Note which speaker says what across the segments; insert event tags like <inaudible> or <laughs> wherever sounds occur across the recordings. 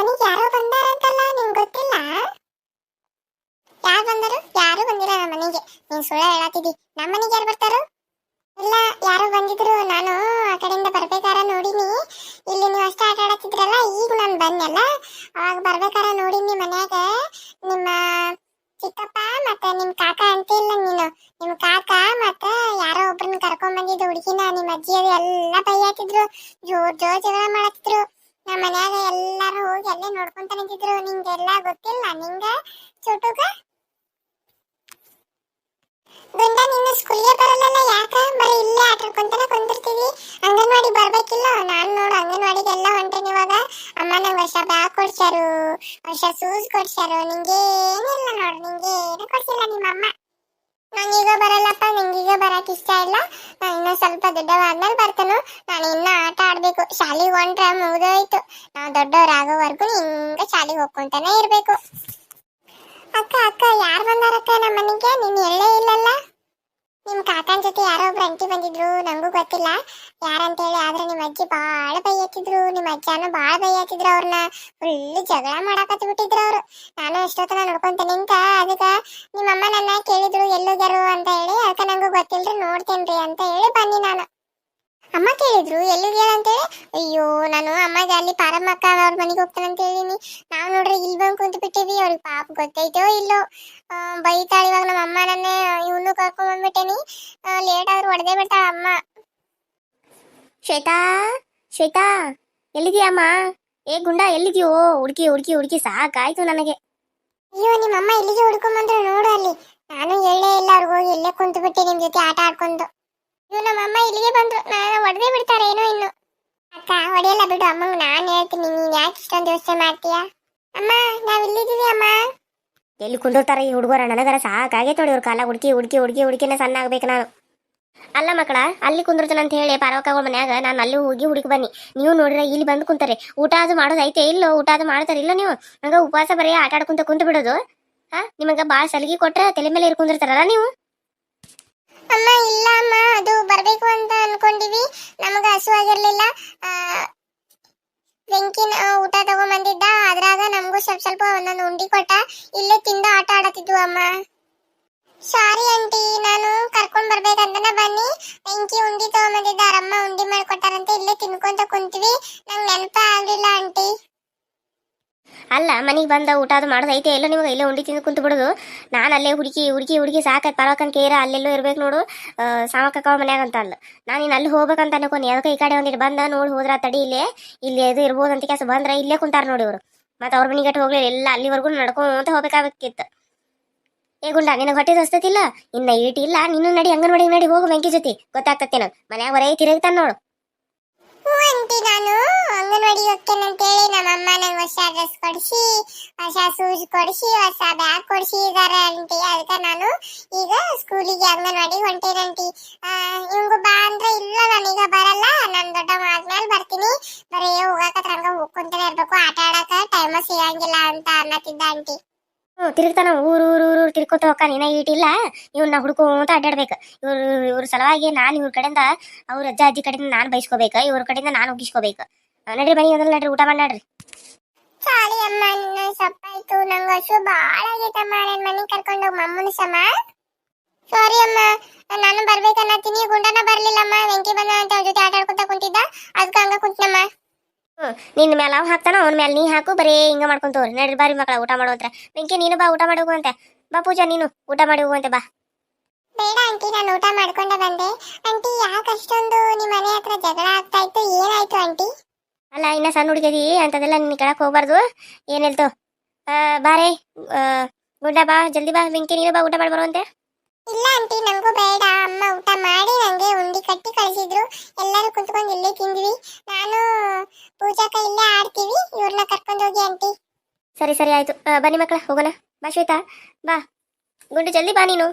Speaker 1: ಮನೆಗೆ ಯಾರೋ ಬಂದಾರಂತಲ್ಲ, ನಿಂಗೆ ಗೊತ್ತಿಲ್ಲ? ಯಾರು ಬಂದರು? ಯಾರು ಬಂದಿಲ್ಲ ನಮ್ಮ ಮನೆಗೆ. ನೀನ್ ಸುಳ್ಳ ಹೇಳತ್ತಿದ್ದಿ ನಮ್ಮ ಮನೆಗೆ ಯಾರು ಬರ್ತಾರೋ? ಇಲ್ಲ, ಯಾರೋ ಬಂದಿದ್ರು. ನಾನು ಆ ಕಡೆಯಿಂದ ಬರ್ಬೇಕಾರ ನೋಡಿನಿ. ಇಲ್ಲಿ ನೀವು ಅಷ್ಟೇ ಆಟ ಆಡತ್ತಿದ್ರಲ್ಲ ಈಗ ನಾನು ಬಂದೆಲ್ಲ ಅವಾಗ ಬರ್ಬೇಕಾರ ನೋಡಿನಿ ಮನ್ಯಾಗ. ನಿಮ್ಮ ಚಿಕ್ಕಪ್ಪ ಮತ್ತೆ ನಿಮ್ ಕಾಕ ಅಂತಿಲ್ಲ ನೀನು. ನಿಮ್ ಕಾಕ ಮತ್ತೆ ಯಾರೋ ಒಬ್ರನ್ನ ಕರ್ಕೊಂಡ್ ಬಂದಿದ್ದು ಹುಡುಗಿನ, ನಿಮ್ಮ ಅಜ್ಜಿ ಎಲ್ಲ ಬೈಯಾತಿದ್ರು. ಜೋರ್ ಜೋರ್ ಜಗಳ ಮಾಡತ್ತಿದ್ರು ನಮ್ಮ ಮನ್ಯಾಗ ಎಲ್ಲಾರು ಹೋಗಿ ಅಲ್ಲೇ ನೋಡ್ಕೊಂತ ನಿಂತಿದ್ರು. ನಿಂಗೆಲ್ಲ ಗೊತ್ತಿಲ್ಲ? ನಿಂಗ? ಚುಟುಕ ಗುಂಡ ನೀನು ಸ್ಕೂಲ್ಗೆ ಬರಲ್ಲ ಯಾಕ? ಬರೀ ಇಲ್ಲೇ ಆಟ ಆಡ್ಕೊಂತಾನೆ ಕುಂದಿರ್ತೀವಿ. ಅಂಗನವಾಡಿ ಬರ್ಬೇಕಿಲ್ಲ. ನಾನು ನೋಡು ಅಂಗನವಾಡಿಗೆಲ್ಲ ಹೊಂಟೇನಿ ಇವಾಗ. ಅಮ್ಮ ನಂಗೆ ವರ್ಷ ಬ್ಯಾಗ್ ಕೊಡ್ಸ್ಯಾರು. ವರ್ಷ ಶೂಸ್ ಕೊಡ್ಸ್ಯಾರು. ನಿಂಗೆ ಏನಿಲ್ಲ ನೋಡು ನಿಂಗೆ ಏನು ಕೊಡ್ಸಿಲ್ಲ ನಿಮ್ಮ ಅಮ್ಮ ನಂಗೀಗ ಬರಲ್ಲಪ್ಪ, ನಂಗೀಗ ಬರಕ್ ಇಷ್ಟ ಇಲ್ಲ. ನಾನು ಇನ್ನೂ ಸ್ವಲ್ಪ ದೊಡ್ಡವಾದ್ಮೇಲೆ ಬರ್ತಾನು. ನಾನು ಇನ್ನ ಆಟ ಆಡ್ಬೇಕು. ಶಾಲೆಗೆ ಹೊಂಟ್ರೆ ಮುಗಿದೋಯ್ತು. ನಾವು ದೊಡ್ಡವರಾಗೋವರೆಗೂ ಹಿಂಗ ಶಾಲೆಗೆ ಹೋಗ್ಕೊಂತಾನೆ ಇರಬೇಕು. ಅಕ್ಕ ಅಕ್ಕ, ಯಾರು ಬಂದಾರಕ್ಕ ನಮ್ಮ ಮನೆಗೆ ನೀನು ಎಲ್ಲೇ ಇಲ್ಲಲ್ಲ? ನಿಮ್ ಕಾಕನ್ ಜೊತೆ ಯಾರೋ ಒಬ್ರು ಅಂಟಿ ಬಂದಿದ್ರು, ನಂಗೂ ಗೊತ್ತಿಲ್ಲ. ಯಾರಂತೇಳಿ, ಆದ್ರೆ ನಿಮ್ಮ ಅಜ್ಜಿ ಬಾಳ ಬೈಯತ್ತಿದ್ರು ನಿಮ್ ಅಜ್ಜಾನು ಬಾಳ ಬೈಯತ್ತಿದ್ರು ಅವ್ರನ್ನ ಫುಲ್ ಜಗಳ ಮಾಡಾಕತ್ತ ಬಿಟ್ಟಿದ್ರು ಅವ್ರು. ನಾನು ಎಷ್ಟೊತ್ತನ ನೋಡ್ಕೊಂತ ನಿಂತ ಅದಕ್ಕ ನಿಮ್ಮಮ್ಮ ನನ್ನ ಕೇಳಿದ್ರು, ಎಲ್ಲೋಗ್ಯಾರು ಅಂತ ಹೇಳಿ. ಅದಕ್ಕ ನಂಗೂ ಗೊತ್ತಿಲ್ರಿ, ನೋಡ್ತೇನ್ರಿ ಅಂತ ಹೇಳಿ ಬನ್ನಿ ನಾನು. ಅಮ್ಮ ಕೇಳಿದ್ರು, ಎಲ್ಲಿಗೆ ಅಂತೇಳಿ? ಅಯ್ಯೋ, ನಾನು ಅಮ್ಮಗೆ ಅಲ್ಲಿ ಪಾರಮ್ಮಕ್ಕ ಅವ್ರ ಮನೆಗೆ ಹೋಗ್ತಾನೆ ಅಂತ ಹೇಳಿನಿ ನಾವು ನೋಡ್ರಿ ಇಲ್ಲಿ ಬಂದು ಕುಂತು ಬಿಟ್ಟಿವಿ ಅವ್ರಿಗೆ ಪಾಪ ಗೊತ್ತೈತೋ ಇಲ್ಲೋ? ಬೈತಾಳ ಇವಾಗ ನಮ್ಮ ಅಮ್ಮ ನನ್ನೇ ಇವನು ಕರ್ಕೊಂಡ್ ಬಂದ್ಬಿಟ್ಟೇನಿ. ಲೇಟ್ ಆದ್ರೂ ಹೊಡೆದೇ ಬಿಟ್ಟ ಅಮ್ಮ.
Speaker 2: ಶ್ವೇತಾ ಶ್ವೇತಾ ಎಲ್ಲಿದೀಯಮ್ಮ ಏ ಗುಂಡ, ಎಲ್ಲಿದೀಯೋ? ಹುಡುಕಿ ಹುಡುಕಿ ಹುಡುಕಿ, ಸಾಕಾಯ್ತು ನನಗೆ.
Speaker 1: ಅಯ್ಯೋ ನಿಮ್ಮ ಅಮ್ಮ ಇಲ್ಲಿಗೆ ಹುಡ್ಕೊಂಡ್ ಬಂದ್ರು ನೋಡು ಅಲ್ಲಿ. ನಾನು ಹೇಳೇ ಇಲ್ಲ ಅವ್ರಿಗೆ ಹೋಗಿ ಇಲ್ಲೇ ಕುಂತು ಬಿಟ್ಟೆ ನಿಮ್ ಜೊತೆ ಆಟ ಆಡ್ಕೊಂಡು. ಇವ್ ನಮ್ಮ ಅಮ್ಮ ಇಲ್ಲಿಗೆ ಬಂದ್ರು. ನಾನು ಹೊಡೆದೇ ಬಿಡ್ತಾರೆ ಏನೋ ಇನ್ನು. ಅಕ್ಕ ಹೊಡೆಯಲ್ಲ ಬಿಡು ಅಮ್ಮ, ನಾನು ಹೇಳ್ತೀನಿ, ನೀನ್ ಯಾಕೆ ಇಷ್ಟೊಂದು ಯೋಚನೆ ಮಾಡ್ತೀಯ? ಅಮ್ಮ, ನಾವ್ ಇಲ್ಲಿದ್ದೀವಿ ಅಮ್ಮ.
Speaker 2: ಎಲ್ಲಿ ಕುಂದಿರ್ತಾರ ಈ ಹುಡುಗರ? ನನಗರ ಸಾಕಾಗೈತೆ ನೋಡಿ ಇವ್ರ ಕಾಲ. ಹುಡುಕಿ ಹುಡುಕಿ ಹುಡುಕಿ, ಹುಡುಕಿನ ಸಣ್ಣ ಆಗ್ಬೇಕು ನಾನು. ಅಲ್ಲ ಮಕ್ಕಳ, ಅಲ್ಲಿ ಕುಂದಿರ್ತಾನೆ ಅಂತ ಹೇಳಿ ಪಾರವಕ್ಕಗಳ ಮನ್ಯಾಗ ನಾನು ಅಲ್ಲಿ ಹೋಗಿ ಹುಡುಕಿ ಬನ್ನಿ. ನೀವು ನೋಡಿದ್ರೆ ಇಲ್ಲಿ ಬಂದು ಕುಂತಾರೆ. ಊಟ ಅದು ಮಾಡೋದು ಐತೆ? ಇಲ್ಲೋ, ಊಟ ಅದು ಮಾಡ್ತಾರೆ? ಇಲ್ಲ ನೀವು? ನಂಗೆ ಉಪವಾಸ ಬರೀ ಆಟ ಆಡ್ಕೊಂತ ಕುಂತು ಬಿಡೋದು. ಹಾ, ನಿಮಗೆ ಭಾಳ ಸಲಿಗೆ ಕೊಟ್ರೆ ತಲೆ ಮೇಲೆ ಇರ್ಕೊಂಡಿರ್ತಾರಲ್ಲ ನೀವು?
Speaker 1: ಅಮ್ಮ, ಇಲ್ಲ ಅಮ್ಮ ಅದು ಬರ್ಬೇಕು ಅಂತ ಅನ್ಕೊಂಡಿವಿ ನಮಗ ಹಸುವಾಗಿರ್ಲಿಲ್ಲ ವೆಂಕಿನ ಊಟ ತಗೊಂಬಂದಿದ್ದ. ಅದ್ರಾಗ ನಮಗೂ ಸ್ವಲ್ಪ ಸ್ವಲ್ಪ ಒಂದೊಂದು ಉಂಡಿ ಕೊಟ್ಟ. ಇಲ್ಲೇ ತಿಂದು ಆಟ ಆಡತಿದ್ವು ಅಮ್ಮ. ಸಾರಿ ಆಂಟಿ ನಾನು ಕರ್ಕೊಂಡ್ ಬರ್ಬೇಕಂತನ ಬನ್ನಿ. ವೆಂಕಿ ಉಂಡಿ ತಗೊಂಬಂದಿದ್ದ ಅಮ್ಮ ಉಂಡಿ ಮಾಡ್ಕೊಟ್ಟಾರಂತೆ. ಇಲ್ಲೇ ತಿನ್ಕೊಂತ ಕುಂತೀವಿ. ನಂಗೆ ನೆನಪ ಆಗ್ಲಿಲ್ಲ ಆಂಟಿ
Speaker 2: ಅಲ್ಲ, ಮನೆಗೆ ಬಂದ ಊಟ ಅದು ಮಾಡೋದು ಐತೆ, ಎಲ್ಲ ನಿಮಗೆ ಇಲ್ಲೇ ಉಂಡಿ ತಿಂದು ಕುಂತು ಬಿಡೋದು. ನಾನು ಅಲ್ಲೇ ಹುಡುಕಿ ಹುಡುಕಿ ಹುಡುಕಿ ಸಾಕಾಯ್ತು ಪರವಕ್ಕನ್ ಕೇರ, ಅಲ್ಲೆಲ್ಲೋ ಇರ್ಬೇಕು ನೋಡು. ಸಾಮಕ್ಕ ಮನ್ಯಾಗ ಅಂತ ಅಲ್ಲ. ನಾನು ಇನ್ನು ಅಲ್ಲಿ ಹೋಗ್ಬೇಕಂತ ಅನ್ಕೊಂಡು. ಅದಕ್ಕೆ ಈ ಕಡೆ ಒಂದಿಟ್ಟು ಬಂದ, ನೋಡಿ ಹೋದ್ರ ತಡಿ ಇಲ್ಲೇ. ಇಲ್ಲಿ ಇದು ಇರ್ಬೋದು ಅಂತ ಕೆಲಸ ಬಂದ್ರೆ ಇಲ್ಲೇ ಕುಂತಾರ ನೋಡಿ ಇವರು. ಮತ್ತೆ ಅವ್ರ ಮನೆಗೆ ಹೋಗ್ಲಿ ಎಲ್ಲ ಅಲ್ಲಿವರೆಗೂ ನಡ್ಕೊಂತ ಹೋಗ್ಬೇಕಾಗಿತ್ತು. ಏ ಗುಂಡ, ನಿನಗೆ ಹೊಟ್ಟೆ ಸಸ್ತತಿಲ್ಲ? ಇನ್ನ ಇಲ್ಲ ನಿನ್ನ ನಡಿ ಅಂಗನವಾಡಿ ನಡಿ, ಹೋಗು ಬೆಂಕಿ ಜೊತೆ. ಗೊತ್ತಾಗ್ತತಿ ಮನ್ಯಾಗ ಬರೇ ತಿರುಗ್ತಾನೆ ನೋಡು.
Speaker 1: ಹ್ಞೂ ನಾನು ಅಂಗನವಾಡಿ ಹೋಗ್ತೇನೆ ಅಂತೇಳಿ ನಮ್ಮಮ್ಮ ನಂಗೆ ಹೊಸ ಡ್ರೆಸ್ ಕೊಡಿಸಿ, ಹೊಸ ಶೂಸ್ ಕೊಡಿಸಿ, ಹೊಸ ಬ್ಯಾಗ್ ಕೊಡಿಸಿ ಇದಾರೆ ಆಂಟಿ. ಅದಕ್ಕೆ ನಾನು ಈಗ ಸ್ಕೂಲಿಗೆ ಅಂಗನವಾಡಿ ಹೊಂಟೇನೆ ಆಂಟಿ. ಇವಂಗು ಬಾ ಅಂದ್ರೆ ಇಲ್ಲ ನಾನೀಗ ಬರಲ್ಲ. ನಾನು ದೊಡ್ಡ ಆದ್ಮೇಲೆ ಬರ್ತೀನಿ. ಬರೀ ಹೋಗಕತ್ರ ಹಂಗ ಹೋಗ್ಕೊಂತಾನೆ ಇರ್ಬೇಕು. ಆಟ ಆಡಕ ಟೈಮ್ ಸಿಗಂಗಿಲ್ಲ ಅಂತ ಅನ್ನತ್ತಿದ್ದ ಆಂಟಿ.
Speaker 2: ತಿರುಗ್ತಾನ ಊರು ಊರು ಊರು ತಿರ್ಕೋತ ಹೋಗ್ತಾನೆ ಇನ್ನ ಈಟಿಲ್ಲ ಇವ್ನ ಹುಡ್ಕೋತ ಅಡ್ಡಾಡ್ಬೇಕು. ಇವ್ರು, ಇವ್ರ ಸಲುವಾಗಿ ನಾನು ಇವ್ರ ಕಡೆಯಿಂದ ಅವ್ರ ಅಜ್ಜ, ಅಜ್ಜಿ ಕಡೆಯಿಂದ ನಾನು ಬಯಸ್ಕೋಬೇಕು ಇವ್ರ ಕಡೆಯಿಂದ ನಾನು ಉಗಿಸ್ಕೋಬೇಕು ನಡ್ರಿ ಬನ್ನಿ ಮೊದಲು ನಡ್ರಿ, ಊಟ ಮಾಡಿ ನಡ್ರಿ.
Speaker 1: ಸಾರಿ ಅಮ್ಮ, ನಿನ್ನ ಸಪ್ಪಾಯ್ತು, ನಂಗೆ ಹಸು ಭಾಳ ಆಗೈತಮ್ಮ ನನ್ನ ಮನಿ ಕರ್ಕೊಂಡು ಹೋಗಿ ಮಮ್ಮನ ಸಾರಿ ಅಮ್ಮ, ನಾನು ಬರ್ಬೇಕನ್ನತ್ತೀನಿ, ಗುಂಡನ ಬರ್ಲಿಲ್ಲಮ್ಮ, ವೆಂಕಿ ಬಂದ ಅಂತ ಅವ್ರ ಜೊತೆ ಆಟ ಆಡ್ಕೊತ ಕುಂತಿದ್ದ ಹಂಗ ಕುಂತನಮ್ಮ.
Speaker 2: ನಿನ್ನ ಮೇಲೆ ಅವ್ ಹಾಕ್ತಾನ ಅವ್ನ ಮೇಲೆ ನೀ ಹಾಕು ಬರೀ ಹಿಂಗ ಮಾಡ್ಕೊಂತ ಹೋಗ್ರಿ ನಡ್ರಿ ಬಾರಿ ಮಕ್ಕಳ ಊಟ ಮಾಡೋದ್ರ ಬೆಂಕಿ ನೀನು ಬಾ ಊಟ ಮಾಡಿ ಅಂತ. ಬಾ ಪೂಜಾ ನೀನು ಊಟ ಮಾಡಿ ಹೋಗುವಂತೆ ಬಾ.
Speaker 1: ಬೇಡ ಆಂಟಿ ನಾನು ಊಟ ಮಾಡ್ಕೊಂಡೆ ಬಂದೆ. ಆಂಟಿ ಯಾಕೆ ಅಷ್ಟೊಂದು ನಿಮ್ಮ ಮನೆ ಹತ್ರ ಜಗಳ ಆಗ್ತಾ ಇತ್ತು ಏನಾಯ್ತು ಆಂಟಿ?
Speaker 2: ಅಲ್ಲ ಇನ್ನ ಸಣ್ಣ ಹುಡುಗದಿ ಅಂತದೆಲ್ಲ ನಿನ್ನ ಕೆಳಕ್ ಹೋಗ್ಬಾರ್ದು. ಏನಿಲ್ತು ಬಾರೇ ಗುಡ್ಡ ಬಾ ಜಲ್ದಿ ಬಾ ಬೆಂಕಿ ನೀನು ಬಾ ಊಟ ಮಾಡಿ ಬರುವಂತೆ
Speaker 1: ಇಲ್ಲ ಆಂಟಿ ನನಗೂ ಬೇಡ. ಅಮ್ಮ ಊಟ ಮಾಡಿ ನನಗೆ ಉಂಡಿ ಕಟ್ಟಿ ಕಳಿಸಿದ್ರು. ಎಲ್ಲರೂ ಕುಂತ್ಕೊಂಡು ಇಲ್ಲೇ ತಿಂದ್ವಿ. ನಾನು ಪೂಜಾಕ ಇಲ್ಲೇ ಆಡ್ತೀವಿ. ಇವ್ರನ್ನ ಕರ್ಕೊಂಡು ಹೋಗಿ ಆಂಟಿ.
Speaker 2: ಸರಿ ಸರಿ, ಆಯ್ತು. ಬನ್ನಿ ಮಕ್ಕಳ, ಹೋಗೋಣ. ಬಾ ಶ್ವೇತಾ, ಬಾ. ಗುಂಡು ಜಲ್ದಿ ಬಾ ನೀನು.